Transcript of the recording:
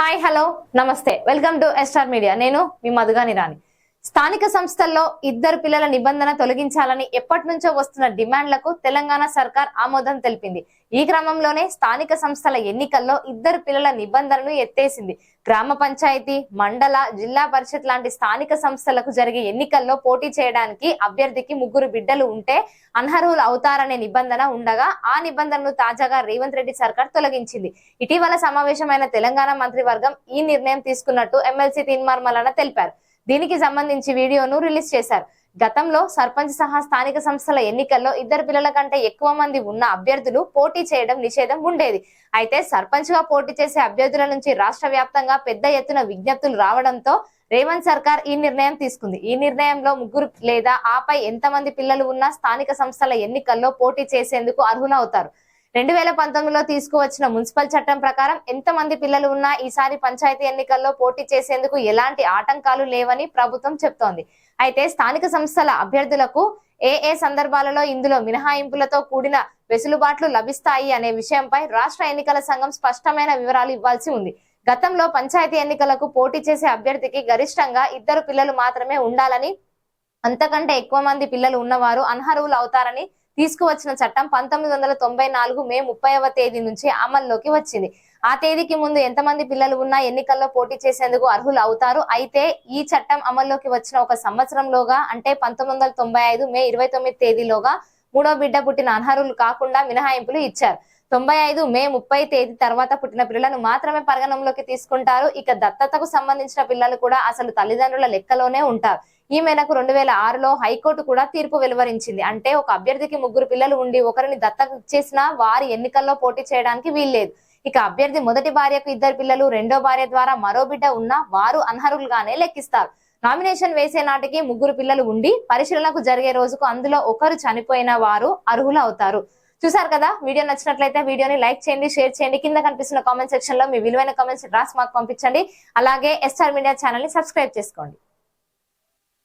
Hi hello namaste welcome to S star media నేను మీ మధుగాని రాణి. స్థానిక సంస్థల్లో ఇద్దరు పిల్లల నిబంధన తొలగించాలని ఎప్పటి నుంచో వస్తున్న డిమాండ్లకు తెలంగాణ సర్కార్ ఆమోదం తెలిపింది. ఈ క్రమంలోనే స్థానిక సంస్థల ఎన్నికల్లో ఇద్దరు పిల్లల నిబంధనను ఎత్తేసింది. గ్రామ పంచాయతీ మండల జిల్లా పరిషత్ లాంటి స్థానిక సంస్థలకు జరిగే ఎన్నికల్లో పోటీ చేయడానికి అభ్యర్థికి ముగ్గురు బిడ్డలు ఉంటే అనర్హులు అవుతారనే నిబంధన ఉండగా ఆ నిబంధనను తాజాగా రేవంత్ రెడ్డి సర్కార్ తొలగించింది. ఇటీవల సమావేశమైన తెలంగాణ మంత్రివర్గం ఈ నిర్ణయం తీసుకున్నట్టు ఎమ్మెల్సీ తీన్మార్మలన తెలిపారు. దీనికి సంబంధించి వీడియోను రిలీజ్ చేశారు. గతంలో సర్పంచ్ సహా స్థానిక సంస్థల ఎన్నికల్లో ఇద్దరు పిల్లల కంటే ఎక్కువ మంది ఉన్న అభ్యర్థులు పోటీ చేయడం నిషేధం ఉండేది. అయితే సర్పంచ్గా పోటీ చేసే అభ్యర్థుల నుంచి రాష్ట్ర వ్యాప్తంగా పెద్ద ఎత్తున విజ్ఞప్తులు రావడంతో రేవంత్ సర్కార్ ఈ నిర్ణయం తీసుకుంది. ఈ నిర్ణయంలో ముగ్గురు లేదా ఆపై ఎంతమంది పిల్లలు ఉన్నా స్థానిక సంస్థల ఎన్నికల్లో పోటీ చేసేందుకు అర్హులవుతారు. రెండు వేల పంతొమ్మిదిలో తీసుకువచ్చిన మున్సిపల్ చట్టం ప్రకారం ఎంతమంది పిల్లలు ఉన్నా ఈసారి పంచాయతీ ఎన్నికల్లో పోటీ చేసేందుకు ఎలాంటి ఆటంకాలు లేవని ప్రభుత్వం చెప్తోంది. అయితే స్థానిక సంస్థల అభ్యర్థులకు ఏ ఏ సందర్భాలలో ఇందులో మినహాయింపులతో కూడిన వెసులుబాట్లు లభిస్తాయి అనే విషయంపై రాష్ట్ర ఎన్నికల సంఘం స్పష్టమైన వివరాలు ఇవ్వాల్సి ఉంది. గతంలో పంచాయతీ ఎన్నికలకు పోటీ చేసే అభ్యర్థికి గరిష్టంగా ఇద్దరు పిల్లలు మాత్రమే ఉండాలని అంతకంటే ఎక్కువ మంది పిల్లలు ఉన్నవారు అనర్హులు అవుతారని తీసుకువచ్చిన చట్టం పంతొమ్మిది వందల తొంభై నాలుగు మే ముప్పైవ తేదీ నుంచి అమల్లోకి వచ్చింది. ఆ తేదీకి ముందు ఎంతమంది పిల్లలు ఉన్నా ఎన్నికల్లో పోటీ చేసేందుకు అర్హులు అవుతారు? అయితే ఈ చట్టం అమల్లోకి వచ్చిన ఒక సంవత్సరంలోగా అంటే పంతొమ్మిది వందల తొంభై ఐదు మే ఇరవై తొమ్మిది తేదీలోగా మూడో బిడ్డ పుట్టిన అనర్హులు కాకుండా మినహాయింపులు ఇచ్చారు. తొంభై ఐదు మే ముప్పై తేదీ తర్వాత పుట్టిన పిల్లలను మాత్రమే పరిగణంలోకి తీసుకుంటారు. ఇక దత్తతకు సంబంధించిన పిల్లలు కూడా అసలు తల్లిదండ్రుల లెక్కలోనే ఉంటారు. ఈ మేరకు రెండు వేల ఆరులో హైకోర్టు కూడా తీర్పు వెలువరించింది. అంటే ఒక అభ్యర్థికి ముగ్గురు పిల్లలు ఉండి ఒకరిని దత్తత ఇచ్చేసినా వారి ఎన్నికల్లో పోటీ చేయడానికి వీల్లేదు. ఇక అభ్యర్థి మొదటి భార్యకు ఇద్దరు పిల్లలు రెండో భార్య ద్వారా మరో బిడ్డ ఉన్నా వారు అనర్హులుగానే లెక్కిస్తారు. నామినేషన్ వేసే నాటికి ముగ్గురు పిల్లలు ఉండి పరిశీలనకు జరిగే రోజుకు అందులో ఒకరు చనిపోయిన వారు అర్హులు అవుతారు చూసారు కదా? వీడియో నచ్చినట్లయితే వీడియోని లైక్ చేయండి షేర్ చేయండి. కింద కనిపిస్తున్న కామెంట్ సెక్షన్లో మీ విలువైన కామెంట్స్ రాసి మాకు పంపించండి. అలాగే ఎస్ఆర్ మీడియా ఛానల్ని సబ్స్క్రైబ్ చేసుకోండి.